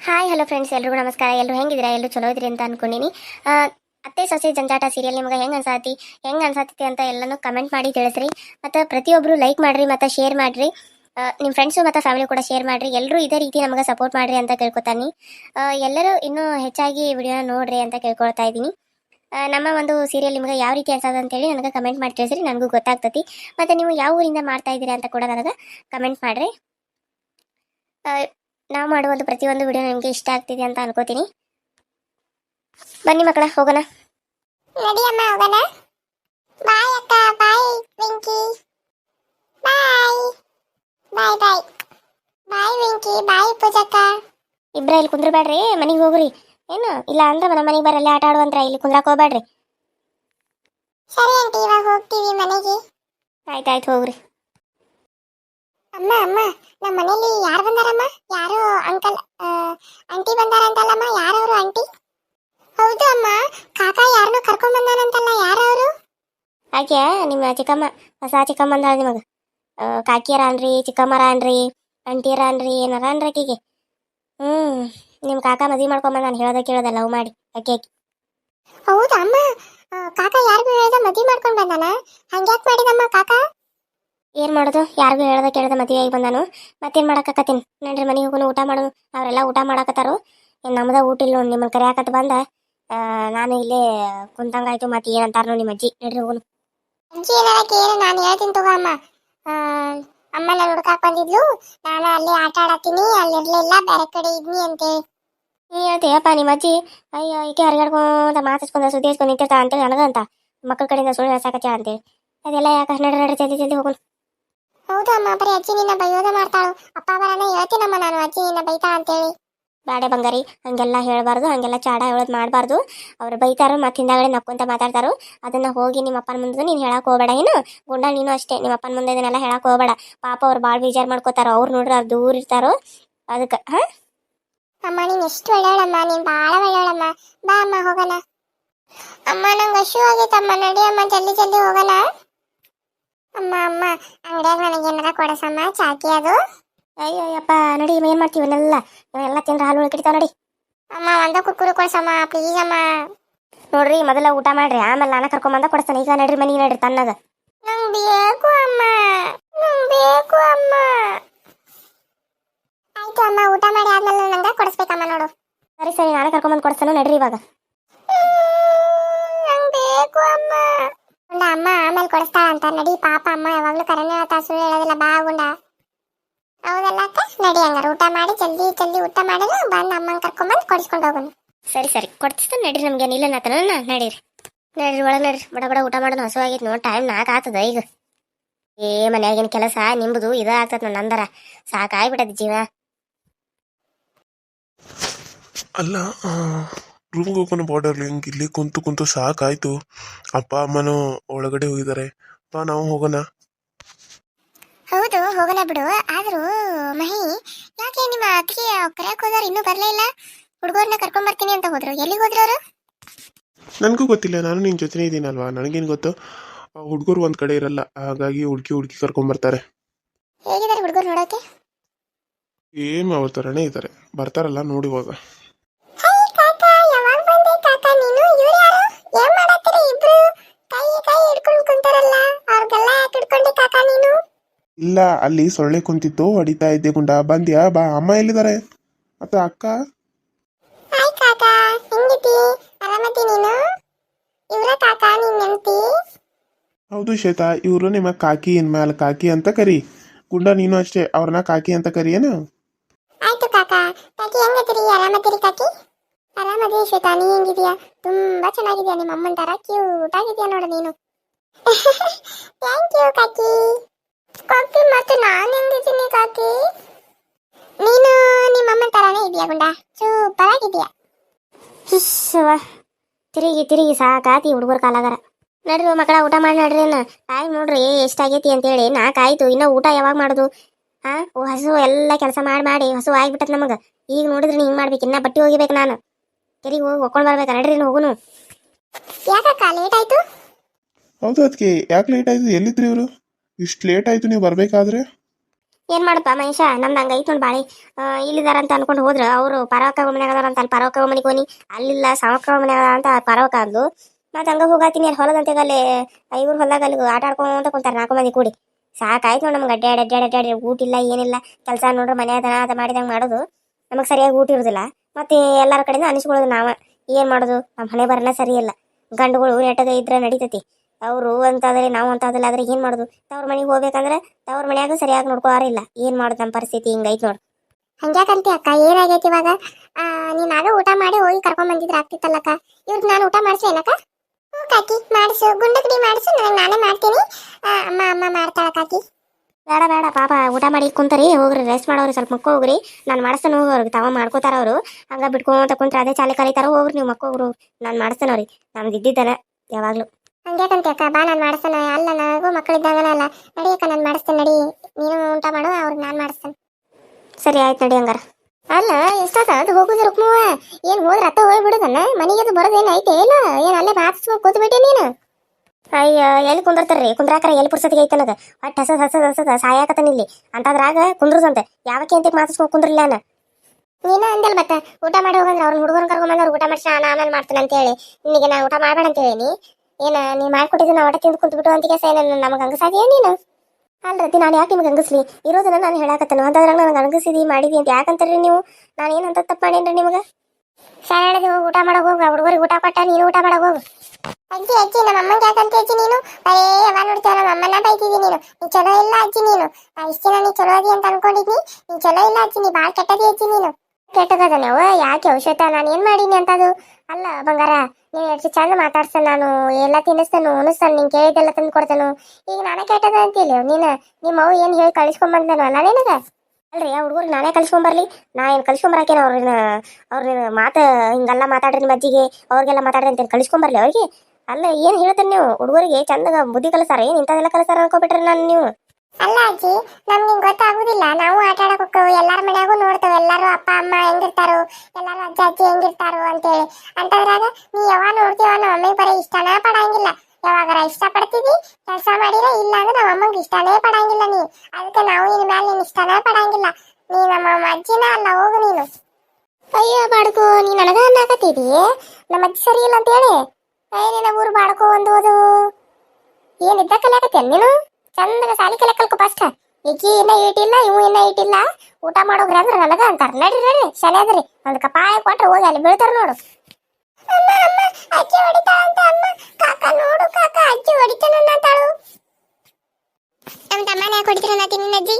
Speaker 2: ಹಾಯ್, ಹಲೋ ಫ್ರೆಂಡ್ಸ್, ಎಲ್ರಿಗೂ ನಮಸ್ಕಾರ. ಎಲ್ಲರೂ ಹೆಂಗಿದ್ದೀರಾ? ಎಲ್ಲರೂ ಚಲೋ ಇದ್ರಿ ಅಂತ ಅನ್ಕೊಂಡಿನಿ. ಅತ್ತೆ, ಸೊಸೆ, ಜಂಜಾಟ, ಸೀರಿಯಲ್ ನಿಮ್ಗೆ ಹೆಂಗೆ ಅನ್ಸಾತಿ? ಹೆಂಗೆ ಅನ್ಸಾತಿ ಅಂತ ಎಲ್ಲನೂ ಕಮೆಂಟ್ ಮಾಡಿ ತಿಳಿಸ್ರಿ. ಮತ್ತು ಪ್ರತಿಯೊಬ್ಬರು ಲೈಕ್ ಮಾಡಿರಿ, ಮತ್ತು ಶೇರ್ ಮಾಡಿರಿ. ನಿಮ್ಮ ಫ್ರೆಂಡ್ಸು ಮತ್ತು ಫ್ಯಾಮಿಲಿ ಕೂಡ ಶೇರ್ ಮಾಡಿರಿ. ಎಲ್ಲರೂ ಇದೇ ರೀತಿ ನಮಗೆ ಸಪೋರ್ಟ್ ಮಾಡಿರಿ ಅಂತ ಕೇಳ್ಕೊತಾನೆ. ಎಲ್ಲರೂ ಇನ್ನೂ ಹೆಚ್ಚಾಗಿ ವಿಡಿಯೋನ ನೋಡ್ರಿ ಅಂತ ಕೇಳ್ಕೊಳ್ತಾ ಇದ್ದೀನಿ. ನಮ್ಮ ಒಂದು ಸೀರಿಯಲ್ ನಿಮಗೆ ಯಾವ ರೀತಿ ಅನ್ಸದ ಅಂತೇಳಿ ನನಗೆ ಕಮೆಂಟ್ ಮಾಡಿ ತಿಳಿಸ್ರಿ, ನನಗೂ ಗೊತ್ತಾಗ್ತತಿ. ಮತ್ತು ನೀವು ಯಾವ ಊರಿಂದ ಮಾಡ್ತಾ ಇದ್ದೀರಿ ಅಂತ ಕೂಡ ನನಗೆ ಕಮೆಂಟ್ ಮಾಡಿರಿ. ನಾವು ಮಾಡುವ ಒಂದು ಪ್ರತಿಯೊಂದು ವಿಡಿಯೋ ನಿಮಗೆ ಇಷ್ಟ ಆಗ್ತಿದೆ ಅಂತ ಅನ್ಕೋತೀನಿ. ಬನ್ನಿ ಮಕ್ಕಳ, ಹೋಗೋಣ.
Speaker 1: ನಡಿ ಹೋಗೋಣ. ಬಾಯ್ ಬಾಯ್ ಬಾಯ್. ಬಾಯ್ ಬಾಯ್ ಬಾಯ್ ವೆಂಕಿ ಬಾಯ್ ಪೂಜಕ್ಕ.
Speaker 2: ಇಬ್ರ ಇಲ್ಲಿ ಕುಂದ್ರಬೇಡ್ರಿ ಮನೆಗೆ ಹೋಗ್ರಿ. ಏನು ಇಲ್ಲ ಅಂದ್ರೆ ನಮ್ಮ ಮನೆಗೆ ಬರಲ್ಲ ಆಟ ಆಡುವಂತ್ರ ಇಲ್ಲಿ ಕುಂದ್ರಾಕ್ ಹೋಗ್ಬೇಡ್ರಿ.
Speaker 1: ಸರಿ ಆಂಟಿ ಇವಾಗ ಹೋಗ್ತೀವಿ ಮನೆಗೆ.
Speaker 2: ಆಯ್ತಾಯ್ತು ಹೋಗ್ರಿ.
Speaker 1: ಅಮ್ಮ ಅಮ್ಮ ನಮ್ಮ ಮನೇಲಿ ಯಾರು ಬಂದಾರಮ್ಮ? ಯಾರು ಅಂಕಲ್ ಆಂಟಿ ಬಂದಾರಂತಲ್ಲಮ್ಮ? ಯಾರವರು ಆಂಟಿ? ಹೌದು ಅಮ್ಮ ಕಾಕ ಯಾರನ್ನೂ ಕರ್ಕೊಂಡ್ ಬಂದಾನಂತಲ್ಲ ಯಾರವರು?
Speaker 2: ಆಕೆ ನಿಮ್ಮ ಚಿಕ್ಕಮ್ಮ ಹೊಸ ಚಿಕ್ಕಮ್ಮ ಅಂದಾಳ ನಿಮಗೆ. ಕಾಕಿಯರ ಅನ್ರಿ ಚಿಕ್ಕಮ್ಮರ ಅನ್ರಿ ಅಂಟಿಯರ ಅನ್ರಿ ಏನಾರ ಅನ್ರಿ ಆಕಿಗೆ. ಹ್ಞೂ ನಿಮ್ಮ ಕಾಕ ಮದುವೆ ಮಾಡ್ಕೊಂಬ ನಾನು ಹೇಳೋದ ಕೇಳೋದ ಲವ್ ಮಾಡಿ ಆಕೆ ಆಕಿ
Speaker 1: ಹೌದಾ ಅಮ್ಮ? ಕಾಕ ಯಾರಿಗೂ ಹೇಳ್ದ ಮದ್ವಿ ಮಾಡ್ಕೊಂಡ್ ಬಂದಾನ? ಹಂಗ್ಯಾಕ್ ಮಾಡಿದಮ್ಮ ಕಾಕ?
Speaker 2: ಏನು ಮಾಡೋದು? ಯಾರಿಗೂ ಹೇಳ್ದ ಕೇಳ್ದ ಮದುವೆ ಆಗಿ ಬಂದಾನು. ಮತ್ತೇನು ಮಾಡಕತ್ತೀನಿ ನಡ್ರಿ ಮನೆಗೆ ಹೋಗೋನು ಊಟ ಮಾಡು ಅವರೆಲ್ಲ ಊಟ ಮಾಡಕತ್ತಾರು. ನಮ್ದ ಊಟ ಇಲ್ಲ ನೋಡಿ ಕರೆ ಕರೆಯಾಕತ್ ಬಂದ. ನಾನು ಇಲ್ಲೇ ಕುಂತಂಗಾಯ್ತು ಮತ್ತೆ ಏನಂತಾರ ನೋಡಿ ನಿಮ್ಮ ಅಜ್ಜಿ. ನಡ್ರಿ ಹೋಗೋನು.
Speaker 1: ಅಜ್ಜಿ ಏನಾರ ಕೇಳಿ ನಾನು ಹೇಳ್ತೀನಿ ತಗೋ ಅಮ್ಮ. ಅಮ್ಮ ನಾನು ಹುಡ್ಕಾಕ್ ಬಂದಿದ್ಲು ನಾನು ಅಲ್ಲಿ ಆಟ ಆಡತ್ತೀನಿ ಅಲ್ಲಿ ಇರ್ಲಿಲ್ಲ ಬೇರೆ ಕಡೆ ಇದ್ನಿ
Speaker 2: ಅಂತೆ. ಹೇಳ್ತೀಯಪ್ಪ ನಿಮ್ಮ ಅಜ್ಜಿ. ಅಯ್ಯೋ ಈಕೆ ಹರಿಗಾಡ್ಕೊಂತ ಮಾತಾಡ್ಸ್ಕೊಂಡ ಸುದ್ದಿ ಹಚ್ಕೊಂಡು ನಿಂತಿರ್ತಾ ಅಂತ ನನಗಂತ. ಮಕ್ಕಳ ಕಡೆಯಿಂದ ಸುಳ್ಳು ಹೇಳ್ಸಾಕತ್ಯ ಅಂತೇಳಿ ಅದೆಲ್ಲ ಯಾಕೆ ನಡೆ ನಡೆ ಜಲ್ದಿ ಜಲ್ದಿ ಹೋಗೋಣ
Speaker 1: ಹೌದು ಅಮ್ಮ ಬರೀ ಅಜ್ಜಿ ನಿನ್ನ ಬೈಯೋದ ಮಾಡ್ತಾಳು. ಅಪ್ಪ ಬರನ ಹೇಳ್ತೀನಮ್ಮ ನಾನು ಅಜ್ಜಿ ನಿನ್ನ ಬೈತಾ ಅಂತೇಳಿ.
Speaker 2: ಬಾಡೆ ಬಂಗಾರಿ, ಹಂಗೆಲ್ಲ ಹೇಳಬಾರ್ದು, ಹಂಗೆಲ್ಲ ಚಾಡ ಹೇಳೋದು ಮಾಡಬಾರ್ದು. ಅವ್ರು ಬೈತಾರೋ, ಮತ್ತೆ ಹಿಂದಾಗಡೆ ನಕ್ಕೊಂತ ಮಾತಾಡ್ತಾರೋ. ಅದನ್ನ ಹೋಗಿ ನಿಮ್ಮ ಅಪ್ಪನ ಮುಂದೆ ನೀನು ಹೇಳಕ್ಕೆ ಹೋಗಬೇಡ ಏನು? ಗುಂಡ ನೀನು ಅಷ್ಟೇ, ನಿಮ್ಮ ಅಪ್ಪನ ಮುಂದೆ ಇದನ್ನೆಲ್ಲ ಹೇಳಕ್ಕೆ ಹೋಗಬೇಡ. ಪಾಪ ಅವ್ರು ಭಾಳ ಬೇಜಾರು ಮಾಡ್ಕೋತಾರ, ಅವ್ರು ನೋಡ್ರಿ ಅವ್ರು ದೂರ ಇರ್ತಾರೋ ಅದಕ್ಕೆ ಹಾಂ?
Speaker 1: ಅಮ್ಮ, ನೀನು ಎಷ್ಟು ಒಳ್ಳೆಯಳಮ್ಮ ನೀನು ಭಾಳ ಒಳ್ಳೆಯಳಮ್ಮ ಬಾ ಅಮ್ಮ, ಹೋಗೋಣ. ಅಮ್ಮ, ನಂಗೆ ಹಶು ಆಗೈತಮ್ಮ, ನಡಿ ಅಮ್ಮ, ಜಲ್ದಿ ಜಲ್ದಿ ಹೋಗೋಣ. ಅಮ್ಮ ಅಮ್ಮ, ಅಂಗಡಿಯಾಗ ನನಗೆ ಏನಾರ ಕೊಡಸಮ್ಮ, ಚಾಕಿ ಅದು?
Speaker 2: ಅಯ್ಯೋ ಅಯ್ಯಪ್ಪ ನಡಿ ಏನು ಮಾಡ್ತೀವಿ ಇವನ್ನೆಲ್ಲ ಇವನ್ನೆಲ್ಲ ತಿಂದ್ರೆ ಹಾಲು ಉಳ್ಕಿಡ್ತಾವ ನಡಿ
Speaker 1: ಅಮ್ಮ ಒಂದ ಕುರ್ಕುರು ಕೊಡ್ಸಮ್ಮ ಪ್ಲೀಸ್ ಅಮ್ಮ
Speaker 2: ನೋಡ್ರಿ ಮೊದಲ ಊಟ ಮಾಡ್ರಿ ಆಮೇಲೆ ನಾನು ಕರ್ಕೊಂಬಂದ ಕೊಡಿಸ್ತಾನೆ ಈಗ ನಡ್ರಿ ಮನೆಗೆ ನಡ್ರಿ ತನ್ನಗ
Speaker 1: ನಂಗ್ ಬೇಕು ಅಮ್ಮ ನಂಗ್ ಬೇಕು ಅಮ್ಮ ಆಯ್ತು ಅಮ್ಮ ಊಟ ಮಾಡಿ ಆದ್ಮೇಲೆ ನಂಗೆ ಕೊಡಿಸ್ಬೇಕಮ್ಮ ನೋಡು
Speaker 2: ಸರಿ ಸರಿ ನಾನು ಕರ್ಕೊಂಬಂದು ಕೊಡಿಸ್ತಾನೆ ನಡ್ರಿ ಇವಾಗ
Speaker 1: ನಂಗ್ ಬೇಕು ಅಮ್ಮ ಗುಂಡ ಅಮ್ಮ ಆಮೇಲೆ ಕೊಡಿಸ್ತಾಳ ಅಂತ ನಡಿ ಪಾಪ ಅಮ್ಮ ಯಾವಾಗ್ಲೂ ಕರೆನೇ ಹೇಳ್ತಾ ಸುಳ್ಳು ಹೇಳೋದಿಲ್ಲ ಬಾ ಗುಂಡ ಹೌದಲ್ಲ ಅಕ್ಕ ನಡಿ ಹಂಗಾರ. ಊಟ ಮಾಡಿ ಜಲ್ದಿ ಜಲ್ದಿ ಊಟ ಮಾಡಿದ್ರೆ ಬಂದು ಅಮ್ಮನ ಕರ್ಕೊಂಬಂದು ಕೊಡಿಸ್ಕೊಂಡು ಹೋಗೋಣ.
Speaker 2: ಸರಿ ಸರಿ. ಕೊಡ್ತಿಸ್ತಾನೆ ನಡಿ ನಮ್ಗೆ ಏನಿಲ್ಲ ನಾತನ ನಡೀರಿ ನಡ್ರಿ ಒಳಗೆ ನಡ್ರಿ ಬಡ ಬಡ ಊಟ ಮಾಡೋದು ಹಸು ಆಗೈತೆ ನೋಡಿ. ಟೈಮ್ ನಾಲ್ಕು ಆತದ ಈಗ. ಏ ಮನ್ಯಾಗಿನ ಕೆಲಸ ನಿಂಬುದು ಇದ ಆಗ್ತದ ನೋಡಿ ನಂದರ. ಸಾಕಾಗ್ಬಿಟ್ಟದ ಜೀವ.
Speaker 3: ಅಲ್ಲ ರೂಮ್ಗೆ ಹೋಗೋಣ ಬಾರ್ಡರ್ ಹಿಂಗೆ ಇಲ್ಲಿ ಕುಂತು ಕುಂತು ಸಾಕಾಯ್ತು. ಅಪ್ಪ ಅಮ್ಮನೂ ಒಳಗಡೆ ಹೋಗಿದ್ದಾರೆ ಬಾ ನಾವು ಹೋಗೋಣ.
Speaker 1: ಹೌದು ಹೋಗೋಣ ಬಿಡು. ಆದರೂ ಮಹಿ ಯಾಕೆ ನಿಮ್ಮ ಅತ್ತಿಗೆ ಕರೆಯಕ್ ಹೋದಾರ ಇನ್ನೂ ಬರ್ಲೇ ಇಲ್ಲ? ಹುಡುಗರನ್ನ ಕರ್ಕೊಂಡ್ ಬರ್ತೀನಿ ಅಂತ ಹೋದ್ರು. ಎಲ್ಲಿಗೆ ಹೋದ್ರು ಅವರು?
Speaker 3: ನನಗೂ ಗೊತ್ತಿಲ್ಲ. ನಾನು ನಿನ್ನ ಜೊತೆನೇ ಇದ್ದೀನಲ್ವಾ? ನನಗೇನು ಗೊತ್ತು? ಹುಡುಗರು ಒಂದು ಕಡೆ ಇರಲ್ಲ. ಹಾಗಾಗಿ ಹುಡುಕಿ ಹುಡುಕಿ ಕರ್ಕೊಂಬರ್ತಾರೆ
Speaker 1: ಹೇಗಿದ್ದಾರೆ ಹುಡುಗರು ನೋಡೋಕೆ?
Speaker 3: ಏನು ಅವ್ರ ಥರನೇ ಇದ್ದಾರೆ ಬರ್ತಾರಲ್ಲ ನೋಡಿ ಇವಾಗ. ಇಲ್ಲ ಅಲ್ಲಿ ಸೊಳ್ಳೆ ಕುಂತಿತ್ತು ಹೊಡಿತಾ ಇದ್ದೆ ಗುಂಡ ಬಂದ್ಯಾ ಬಾ ಅಮ್ಮ ಎಲ್ಲಿದ್ದಾರೆ? ಮತ್ತೆ ಅಕ್ಕ?
Speaker 1: ಹಾಯ್ ಕಾಕ ಹೆಂಗಿದ್ದಿ? ಆರಾಮದಿ ನೀನು? ಇವರ ಕಾಕ ನೀನ್ ನೆನ್ತಿ
Speaker 3: ಹೌದು ಶ್ವೇತಾ ಇವರು ನಿಮ್ಮ ಕಾಕಿ ಇನ್ಮೇಲೆ ಕಾಕಿ ಅಂತ ಕರಿ. ಗುಂಡ ನೀನು ಅಷ್ಟೇ ಅವ್ರನ್ನ ಕಾಕಿ ಅಂತ ಕರಿಯೇನು?
Speaker 1: ಆಯ್ತು ಕಾಕ ಕಾಕಿ ಹೆಂಗದಿರಿ ಆರಾಮದಿರಿ ಕಾಕಿ? ಆರಾಮದಿ ಶ್ವೇತಾ ನೀ ಹೆಂಗಿದ್ಯಾ ತುಂಬಾ ಚೆನ್ನಾಗಿದ್ಯಾ ನಿಮ್ಮ ಅಮ್ಮನ ತರ ಕ್ಯೂಟ್ ಆಗಿದ್ಯಾ ನೋಡು ನೀನು. <laughs> ಥ್ಯಾಂಕ್ ಯು ಕಾಕಿ ಮತ್ತೆ ನಾನು ಹೆಂಗಿದ್ದೀನಿ ಕಾಕಿ ನೀನು ನಿಮ್ಮ ಅಮ್ಮನ ಗುಂಡ ಸೂಪರ್ ಆಗಿದ್ಯಾ
Speaker 2: ಶಿಶ್ವ ತಿರುಗಿ ತಿರುಗಿ ಸಾಕಾತಿ ಹುಡುಗರ ಕಾಲಾಗಾರ. ನಡ್ರಿ ಮಕ್ಕಳ ಊಟ ಮಾಡಿ ನಡ್ರಿ ಟೈಮ್ ನೋಡ್ರಿ ಎಷ್ಟಾಗೈತಿ ಅಂತೇಳಿ. ನಾಲ್ಕಾಯ್ತು ಇನ್ನ ಊಟ ಯಾವಾಗ ಮಾಡೋದು? ಹಾ ಓ ಹಸು ಎಲ್ಲ ಕೆಲಸ ಮಾಡಿ ಮಾಡಿ ಹಸು ಆಗ್ಬಿಟ್ಟತ್ ನಮಗೆ. ಈಗ ನೋಡಿದ್ರೆ ಹಿಂಗೆ ಮಾಡ್ಬೇಕು ಇನ್ನ ಬಟ್ಟೆ ಹೋಗಿಬೇಕು ನಾನು. ತಿರುಗಿ ಹೋಗಿ ಒಕ್ಕೊಂಡು ಬರ್ಬೇಕು. ನಡ್ರಿ ಹೋಗುನು.
Speaker 1: ಯಾಕಕ್ಕ ಲೇಟ್ ಆಯ್ತು?
Speaker 3: ಹೌದು ಅದಕ್ಕೆ ಯಾಕೆ ಲೇಟ್ ಆಯ್ತು? ಎಲ್ಲಿದ್ರಿ ಇವರು? ಇಷ್ಟು ಲೇಟ್ ಆಯ್ತು ನೀವು ಬರಬೇಕಾದ್ರೆ?
Speaker 2: ಏನ್ ಮಾಡಪ್ಪ ಮಹೇಶ? ನಮ್ದು ಹಂಗೈತ್ ನೋಡಿ ಬಾಳೆ. ಇಲ್ಲಿದಾರ ಅಂತ ಅನ್ಕೊಂಡು ಹೋದ್ರ. ಅವರು ಪರವಕ್ಕ ಮನ್ಯಾಗ ಅದಾರ ಅಂತ. ಅಲ್ಲಿ ಪರವಕ್ಕ ಮನೆಗೆ ಹೋನಿ. ಅಲ್ಲಿಲ್ಲ, ಸಾವಕ್ಕ ಮನ್ಯಾಗ ಅಂತ ಪರವಕ ಅಂದ್ಲು. ಮತ್ತ ಹಂಗ ಹೋಗಾತೀನಿ ಅಲ್ಲಿ ಹೊಲದಂತೆ ಅಲ್ಲಿ ಇವ್ರ ಹೊಲದಾಗ ಅಲ್ಲಿ ಆಟ ಆಡ್ಕೊಂತ ಕುಂತಾರ ನಾಲ್ಕು ಮಂದಿ ಕೂಡಿ. ಸಾಕಾಯ್ತು ನೋಡಿ ನಮ್ಗೆ. ಅಡ್ಡಾಡಿ ಅಡ್ಡಾಡಿ ಅಡ್ಡಾಡಿ ಊಟ ಇಲ್ಲ, ಏನಿಲ್ಲ. ಕೆಲಸ ನೋಡ್ರಿ ಮನೆ ಅದ ಮಾಡಿದಂಗೆ ಮಾಡೋದು. ನಮಗೆ ಸರಿಯಾಗಿ ಊಟ ಇರೋದಿಲ್ಲ. ಮತ್ತೆ ಎಲ್ಲರ ಕಡೆಯಿಂದ ಅನಿಸ್ಕೊಳ್ಳೋದು ನಾವ. ಏನ್ ಮಾಡೋದು? ನಮ್ಮ ಹಣೆ ಬರಲ್ಲ ಸರಿ ಇಲ್ಲ. ಗಂಡುಗಳು ನೆಟ್ಟದ ಇದ್ರೆ ನಡೀತೈತಿ. ಅವರು ಅಂತಾದ್ರೆ ನಾವು ಅಂತಾದಲ್ಲ ಆದ್ರೆ ಏನು ಮಾಡೋದು? ತವ್ರ ಮನೆಗೆ ಹೋಗ್ಬೇಕಂದ್ರೆ ತವ್ರ ಮನ್ಯಾಗ ಸರಿಯಾಗಿ ನೋಡ್ಕೋರಿಲ್ಲ ಏನು ಮಾಡೋದು ನಮ್ಮ ಪರಿಸ್ಥಿತಿ? ಹಿಂಗೈತೆ ನೋಡು.
Speaker 1: ಹಂಗ್ಯಾಕಂತಿ ಅಕ್ಕ? ಏನಾಗೈತಿ ಇವಾಗ? ಆ, ನೀನ್ ಆಗ ಊಟ ಮಾಡಿ ಹೋಗಿ ಕರ್ಕೊಂಡ್ ಬಂದಿದ್ರೆ ಆಗ್ತಿತ್ತಲ್ಲಕ್ಕ ಇವ್ರಿಗೆ ನಾನು ಊಟ ಮಾಡಿಸ್ಲೇನಕ್ಕ ಹ್ಞೂ ಕಾಕಿ ಮಾಡಿಸು. ಗುಂಡಗಡಿ ಮಾಡಿಸು. ನನಗೆ ನಾನೇ ಮಾಡ್ತೀನಿ. ಅಮ್ಮ ಅಮ್ಮ ಮಾಡ್ತಾಳ ಕಾಕಿ.
Speaker 2: ಬೇಡ ಬೇಡ. ಪಾಪ ಊಟ ಮಾಡಿ ಕುಂತರಿ ಹೋಗ್ರಿ. ರೆಸ್ಟ್ ಮಾಡೋರು ಸ್ವಲ್ಪ ಮಕ್ಕ ಹೋಗ್ರಿ. ನಾನು ಮಾಡಿಸ್ತಾನೆ ಹೋಗಿ ಅವ್ರಿಗೆ. ತಾವ ಮಾಡ್ಕೋತಾರ ಅವರು. ಹಂಗ ಬಿಟ್ಕೊಂತ ಕುಂತ್ರೆ ಅದೇ ಚಾಲೆ ಕಲಿತಾರ ಹೋಗ್ರಿ ನೀವು ಮಕ್ಕ ಹೋಗ್ರು ನಾನು ಮಾಡಿಸ್ತಾನವ್ರಿ ನಮ್ದು ಇದ್ದಿದ್ದಾನ ಯಾವಾಗ್ಲೂ.
Speaker 1: ಹಂಗ್ಯಾಕಂತಿ ಅಕ್ಕ? ಬಾ ನಾನು ಮಾಡಿಸ್ತಾನ ಅಲ್ಲ ನನಗೂ ಮಕ್ಕಳಿದ್ದಾಗಲ್ಲ ಅಲ್ಲ ನಡಿಯಕ್ಕ ನಾನು ಮಾಡಿಸ್ತೇನೆ ನಡಿ. ನೀನು ಊಟ ಮಾಡು ಅವ್ರಿಗೆ ನಾನು ಮಾಡಿಸ್ತೇನೆ.
Speaker 2: ಸರಿ ಆಯ್ತು ನಡಿ ಹಂಗಾರ.
Speaker 1: ಅಲ್ಲ ಎಷ್ಟಾತ ಅದು ಹೋಗುದು ರುಕ್ಮವ ಏನು ಹೋದ್ರೆ ಅತ್ತ ಹೋಗ್ಬಿಡುದನ್ನ ಮನೆಗೆ ಅದು ಬರೋದೇನು ಐತೆ? ಇಲ್ಲ ಏನು ಅಲ್ಲೇ ಬಾತ್ಸ್ಕೊಂಡ್ ಕೂತ್ಬಿಟ್ಟೆ ನೀನು?
Speaker 2: ಅಯ್ಯ ಎಲ್ಲಿ ಕುಂದಿರ್ತಾರ್ರಿ? ಕುಂದ್ರಾಕರ ಎಲ್ಲಿ ಪುರ್ಸತಿಗೆ ಐತೆ ನನಗೆ ಹೊಟ್ಟೆ ಹಸದ ಹಸದ ಹಸದ್ ಸಾಯಾಕತ್ತಾನ ಇಲ್ಲಿ. ಅಂತದ್ರಾಗ ಕುಂದ್ರದಂತೆ. ಯಾವಕ್ಕೆ ಅಂತ ಮಾತಾಡ್ಸ್ಕೊಂಡು ಕುಂದ್ರಿಲ್ಲ ನಾನು
Speaker 1: ನೀನು ಅಂದಲ್ ಮತ್ತ? ಊಟ ಮಾಡಿ ಹೋಗಂದ್ರ ಅವ್ರನ್ನ ಹುಡುಗರನ್ನ ಕರ್ಕೊಂಡ್ ಬಂದವ್ರು ಊಟ ಮಾಡ್ಸ ನಾನು ಆಮೇಲೆ ಮಾಡ್ತೇನೆ ಅಂತ ಹೇಳಿ ನಿನಗೆ ನಾನು ಊಟ ಮಾಡ್ಬೇಡ ಅಂತ ಹೇಳಿ ಏನ, ನೀ ಮಾಡ್ಕೊಟ್ಟಿದ್ದು ನಾ ಹೊಟ್ಟೆ ತಿಂದು ಕುಂತ್ಬಿಟ್ಟು ಅಂತಿಗೆ ಸೇ ನಮಗೆ ಹಂಗಸಾದಿಯ ನೀನು?
Speaker 2: ಅಲ್ರತಿ ನಾನು ಯಾಕೆ ನಿಮ್ಗೆ ಹಂಗಸ್ಲಿ? ಇರೋದನ್ನ ನಾನು ಹೇಳಾಕತ್ತೇನೆ. ಅಂತಂದ್ರೆ ನನಗೆ ಹಂಗಸಿದಿ, ಮಾಡಿದಿ ಅಂತ ಯಾಕಂತಾರ್ರಿ ನೀವು? ನಾನು ಏನಂತ ತಪ್ಪು ಮಾಡೇನ್ರಿ ನಿಮಗೆ?
Speaker 1: ಶಾಲೆಗೆ ಹೋಗಿ ಊಟ ಮಾಡಕ್ ಹೋಗ ಹುಡುಗರಿಗೆ ಊಟ ಕೊಟ್ಟ, ನೀನು ಊಟ ಮಾಡಕ್ ಹೋಗು. ಅಜ್ಜಿ ಅಜ್ಜಿ ನಮ್ಮ ಅಮ್ಮಂಗೆ ಯಾಕಂತ ಅಜ್ಜಿ ನೀನು? ಬರೇ ಯಾವ ನೋಡ್ತೀಯ ನಮ್ಮ ಅಮ್ಮನ ಬೈತಿದ್ದಿ ನೀನು. ನೀ ಚಲೋ ಇಲ್ಲ ಅಜ್ಜಿ ನೀನು. ಇಷ್ಟ ದಿನ ನೀ ಚಲೋ ಅದಿ ಅಂತ ಅನ್ಕೊಂಡಿದ್ನಿ. ನೀ ಚಲೋ ಇಲ್ಲ ಅಜ್ಜಿ, ನೀ ಭಾಳ ಕೆಟ್ಟದಿ ಅಜ್ಜಿ ನೀನು. ಕೆಟ್ಟದ ನಾವು ಯಾಕೆ ಔಷಧ? ನಾನು ಏನ್ ಮಾಡೀನಿ ಅಂತದು? ಅಲ್ಲ, ಬಂಗಾರ, ನೀನು ಎಷ್ಟು ಚಂದ ಮಾತಾಡ್ಸೇನೆ ನಾನು, ಎಲ್ಲ ತಿನ್ನಿಸ್ತಾನು ಉಣಿಸ್ತಾನು ನೀನು ಕೇಳಿದೆಲ್ಲ ತಂದು ಕೊಡ್ತಾನು ಈಗ ನಾನೇ ಕೆಟ್ಟದ ಅಂತಿಲ್ಲ ನೀನು ನಿಮ್ಮ ಅವು ಏನು ಹೇಳಿ ಕಳಿಸ್ಕೊಂಬಂದನು? ಅಲ್ಲ, ನಿನಗ?
Speaker 2: ಅಲ್ರಿ, ಆ ಹುಡುಗರು ನಾನೇ ಕಲ್ಸ್ಕೊಂಬರ್ಲಿ ನಾ ಏನು ಕಲ್ಸ್ಕೊಂಬರಾಕೇನ ಅವ್ರನ್ನ ಅವ್ರನ್ನ ಮಾತು, ಹಿಂಗೆಲ್ಲ ಮಾತಾಡ್ರಿ ನಿಮ್ಮ ಅಜ್ಜಿಗೆ, ಅವ್ರಿಗೆಲ್ಲ ಮಾತಾಡ್ರಿ ಅಂತ ಕಳಿಸ್ಕೊಂಬರ್ಲಿ ಅವ್ರಿಗೆ? ಅಲ್ಲ, ಏನು ಹೇಳ್ತಾರೆ ನೀವು? ಹುಡುಗರಿಗೆ ಚಂದಾಗ ಬುದ್ಧಿ ಕಲಿಸಾರ ಏನು ಇಂಥದೆಲ್ಲ ಕಲಿಸಾರ ಅನ್ಕೊಬಿಟ್ರೆ ನಾನು ನೀವು?
Speaker 1: ಅಲ್ಲ ಅಜ್ಜಿ, ನಮ್ಗೆ ಗೊತ್ತಾಗುದಿಲ್ಲ. ನಾವು ಆಟ ಆಡಕ್ ಹೋಗ್ತೇವೆ, ಎಲ್ಲಾರ ಮನ್ಯಾಗೂ ನೋಡ್ತೇವೆ. ಎಲ್ಲಾರು ಅಪ್ಪ, ಅಮ್ಮ ಹೆಂಗಿರ್ತಾರೋ, ಎಲ್ಲಾರು ಅಜ್ಜ, ಅಜ್ಜಿ ಹೆಂಗಿರ್ತಾರು ಅಂತೇಳಿ. ಅಂತದ್ರಾಗ ನೀ ಯಾವಾಗ ನೋಡ್ತೀವ ನಮ್ಮ ಅಮ್ಮಗೆ ಬರೀ ಇಷ್ಟನೇ ಪಡಂಗಿಲ್ಲ. ಯಾವಾಗಾರ ಇಷ್ಟ ಪಡ್ತೀವಿ ಕೆಲಸ ಮಾಡಿರ ಇಲ್ಲ ಅಂದ್ರೆ ನಮ್ಮ ಅಮ್ಮಂಗೆ ಇಷ್ಟನೇ ಪಡಂಗಿಲ್ಲ ನೀ. ಅದಕ್ಕೆ ನಾವು ಮೇಲೆ ನೀನ್ ಇಷ್ಟನೇ ಪಡಂಗಿಲ್ಲ. ನೀ ನಮ್ಮ ಅಜ್ಜಿನ ಅಲ್ಲ, ಹೋಗು ನೀನು. ಅಯ್ಯೋ, ಬಾಡ್ಕೋ, ನೀ ನನಗ ನಮ್ಮ ಅಜ್ಜಿ ಸರಿ ಇಲ್ಲ ಅಂತ ಹೇಳಿ ಏ ನಿನ್ನ ಊರು ಬಾಡ್ಕೋ ಒಂದು ಓದು ಏನಿದ್ದ ಕಲಿಯಾಕತ್ತೇನ್ ನೀನು? ಚಂದಗ ಸಾಲಿ ಕಲಿಯಕ್ ಕಲ್ಕೊ ಫಸ್ಟ್ ಈಕಿ ಇನ್ನ ಇಟ್ಟಿಲ್ಲ ಇವು ಇನ್ನ ಇಟ್ಟಿಲ್ಲ ಊಟ ಮಾಡೋಗ್ರಿ ಅಂದ್ರೆ ನನಗ ಅಂತಾರ. ನಡ್ರಿ ನಡ್ರಿ ಶನಿ ಅದ್ರಿ. ಒಂದು ಕಪಾಯ ಕೊಟ್ರೆ ಹೋಗಿ ಅಲ್ಲಿ ಬೀಳ್ತಾರ ನೋಡು. ಅಮ್ಮ ಅಮ್ಮ ಅಜ್ಜಿ ಹೊಡಿತಾಳಂತ ಅಮ್ಮ. ಕಾಕ ನೋಡು ಕಾಕ ಅಜ್ಜಿ ಹೊಡಿತಾನ ಅಂತಾಳು ನಮ್ಮ ತಮ್ಮನ ಯಾಕೆ ಹೊಡಿತಾರ ಅನ್ನತ್ತಿ ನಿನ್ನ ಅಜ್ಜಿ.